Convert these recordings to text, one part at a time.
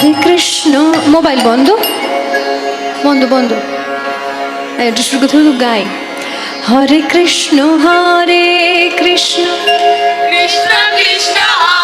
Radhe Krishna. Mobile বন্ধ। বন্ধ বন্ধ। গাই। হরে কৃষ্ণ হরে কৃষ্ণ। কৃষ্ণ কৃষ্ণ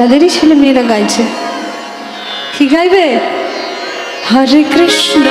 আপনাদেরই ছেলে মেয়েরা গাইছে। কি গাইবে? হরে কৃষ্ণ।